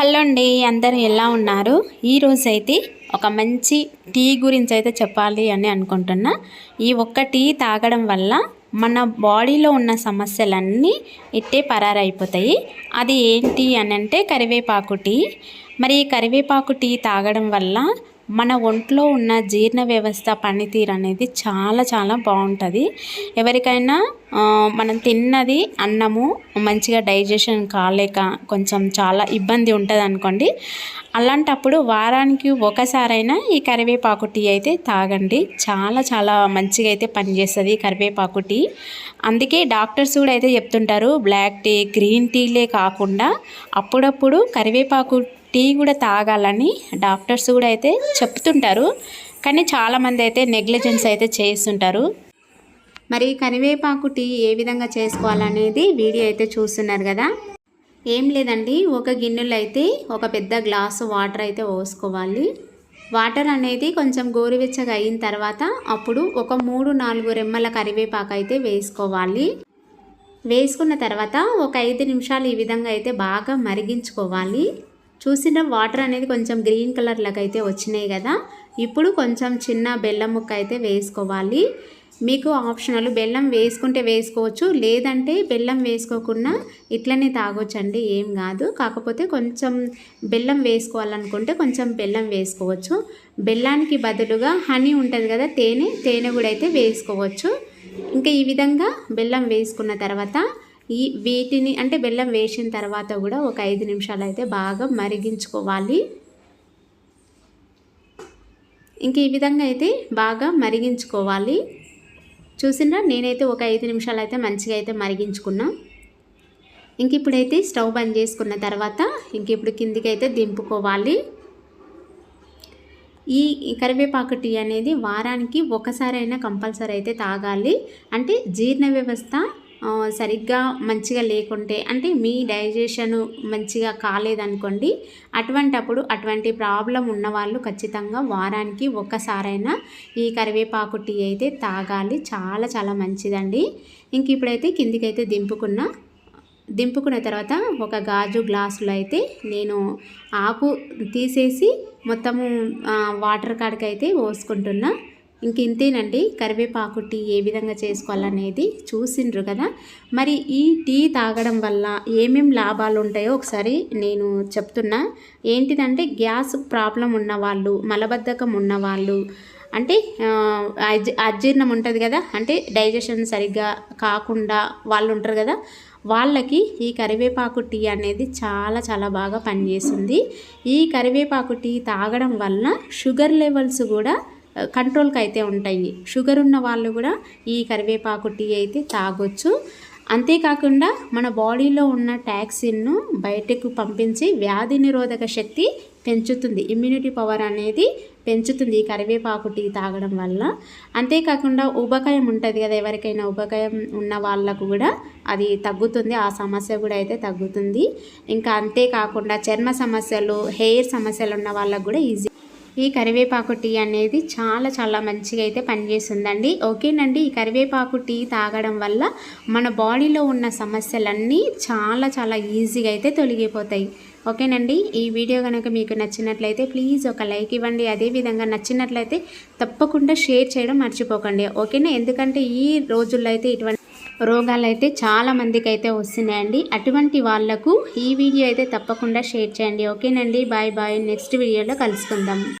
Hello అండి అందరూ ఎలా ఉన్నారు? ఈరోజు అయితే ఒక మంచి టీ గురించి అయితే చెప్పాలి అని అనుకుంటున్నా. ఈ ఒక్క టీ తాగడం వల్ల మన బాడీలో ఉన్న సమస్యలన్నీ ఇట్టే పరారైపోతాయి. అది ఏంటి అని అంటే కరివేపాకు టీ. మరి ఈ కరివేపాకు టీ తాగడం వల్ల మన ఒంట్లో ఉన్న జీర్ణ వ్యవస్థ పనితీరు అనేది చాలా చాలా బాగుంటుంది. ఎవరికైనా మనం తిన్నది అన్నము మంచిగా డైజెషన్ కాలేక కొంచెం చాలా ఇబ్బంది ఉంటుంది అనుకోండి. అలాంటప్పుడు వారానికి ఒకసారైనా ఈ కరివేపాకు టీ అయితే తాగండి. చాలా చాలా మంచిగా అయితే పనిచేస్తుంది కరివేపాకు టీ. అందుకే డాక్టర్స్ కూడా అయితే చెప్తుంటారు బ్లాక్ టీ గ్రీన్ టీలే కాకుండా అప్పుడప్పుడు కరివేపాకు టీ కూడా తాగాలని డాక్టర్స్ కూడా అయితే చెప్తుంటారు. కానీ చాలామంది అయితే నెగ్లిజెన్స్ అయితే చేస్తుంటారు. మరి కరివేపాకు టీ ఏ విధంగా చేసుకోవాలనేది వీడియో అయితే చూస్తున్నారు కదా. ఏం లేదండి ఒక గిన్నెలో అయితే ఒక పెద్ద గ్లాసు వాటర్ అయితే పోసుకోవాలి. వాటర్ అనేది కొంచెం గోరువెచ్చగా అయిన తర్వాత అప్పుడు ఒక మూడు నాలుగు రెమ్మల కరివేపాకు అయితే వేసుకోవాలి. వేసుకున్న తర్వాత ఒక ఐదు నిమిషాలు ఈ విధంగా అయితే బాగా మరిగించుకోవాలి. చూసిన వాటర్ అనేది కొంచెం గ్రీన్ కలర్లోకి అయితే వచ్చినాయి కదా. ఇప్పుడు కొంచెం చిన్న బెల్లం ముక్క అయితే వేసుకోవాలి. మీకు ఆప్షనల్ బెల్లం వేసుకుంటే వేసుకోవచ్చు. లేదంటే బెల్లం వేసుకోకుండా ఇట్లనే తాగొచ్చండి ఏం కాదు. కాకపోతే కొంచెం బెల్లం వేసుకోవాలనుకుంటే కొంచెం బెల్లం వేసుకోవచ్చు. బెల్లానికి బదులుగా హనీ ఉంటుంది కదా తేనె తేనె కూడా అయితే వేసుకోవచ్చు. ఇంకా ఈ విధంగా బెల్లం వేసుకున్న తర్వాత ఈ వీటిని అంటే బెల్లం వేసిన తర్వాత కూడా ఒక ఐదు నిమిషాలు అయితే బాగా మరిగించుకోవాలి. ఇంక ఈ విధంగా అయితే బాగా మరిగించుకోవాలి. చూసిండ్రా? నేనైతే ఒక ఐదు నిమిషాలు అయితే మంచిగా అయితే మరిగించుకున్నా. ఇంక ఇప్పుడైతే స్టవ్ బంద్ చేసుకున్న తర్వాత ఇంక ఇప్పుడు కిందికి అయితే దింపుకోవాలి. ఈ కరివేపాకు టీ అనేది వారానికి ఒకసారైనా కంపల్సరీ అయితే తాగాలి. అంటే జీర్ణ వ్యవస్థ సరిగ్గా మంచిగా లేకుంటే అంటే మీ డైజెషన్ మంచిగా కాలేదనుకోండి అటువంటప్పుడు అటువంటి ప్రాబ్లం ఉన్నవాళ్ళు ఖచ్చితంగా వారానికి ఒక్కసారైనా ఈ కరివేపాకు టీ అయితే తాగాలి. చాలా చాలా మంచిదండి. ఇంక ఇప్పుడైతే కిందికైతే దింపుకున్న దింపుకున్న తర్వాత ఒక గాజు గ్లాసులో అయితే నేను ఆకు తీసేసి మొత్తము వాటర్ కాడికైతే పోసుకుంటున్నా. ఇంక ఇంతేనండి. కరివేపాకు టీ ఏ విధంగా చేసుకోవాలనేది చూసిండ్రు కదా. మరి ఈ టీ తాగడం వల్ల ఏమేం లాభాలు ఉంటాయో ఒకసారి నేను చెప్తున్నా. ఏంటిదంటే గ్యాస్ ప్రాబ్లం ఉన్నవాళ్ళు మలబద్ధకం ఉన్నవాళ్ళు అంటే అజీర్ణం ఉంటుంది కదా. అంటే డైజెషన్ సరిగ్గా కాకుండా వాళ్ళు ఉంటారు కదా. వాళ్ళకి ఈ కరివేపాకు టీ అనేది చాలా చాలా బాగా పనిచేస్తుంది ఈ కరివేపాకు టీ తాగడం వల్ల షుగర్ లెవెల్స్ కూడా కంట్రోల్కి అయితే ఉంటాయి. షుగర్ ఉన్న వాళ్ళు కూడా ఈ కరివేపాకు టీ అయితే తాగొచ్చు. అంతేకాకుండా మన బాడీలో ఉన్న ట్యాక్సిన్ను బయటకు పంపించి వ్యాధి నిరోధక శక్తి పెంచుతుంది. ఇమ్యూనిటీ పవర్ అనేది పెంచుతుంది ఈ కరివేపాకు టీ తాగడం వల్ల. అంతేకాకుండా ఉబకాయం ఉంటుంది కదా ఎవరికైనా ఉబకాయం ఉన్న వాళ్ళకు కూడా అది తగ్గుతుంది ఆ సమస్య కూడా అయితే తగ్గుతుంది. ఇంకా అంతేకాకుండా చర్మ సమస్యలు హెయిర్ సమస్యలు ఉన్న వాళ్ళకు కూడా ఈజీ ఈ కరివేపాకు టీ అనేది చాలా చాలా మంచిగా అయితే పనిచేస్తుందండి. ఓకేనండి ఈ కరివేపాకు టీ తాగడం వల్ల మన బాడీలో ఉన్న సమస్యలన్నీ చాలా చాలా ఈజీగా అయితే తొలగిపోతాయి. ఓకేనండి ఈ వీడియో కనుక మీకు నచ్చినట్లయితే ప్లీజ్ ఒక లైక్ ఇవ్వండి. అదేవిధంగా నచ్చినట్లయితే తప్పకుండా షేర్ చేయడం మర్చిపోకండి. ఓకేనా ఎందుకంటే ఈ రోజుల్లో అయితే ఇటువంటి రోగాలు అయితే చాలా మందికి అయితే వస్తున్నాయండి. అటువంటి వాళ్ళకు ఈ వీడియో అయితే తప్పకుండా షేర్ చేయండి. ఓకేనండి బాయ్ బాయ్. నెక్స్ట్ వీడియోలో కలుసుకుందాం.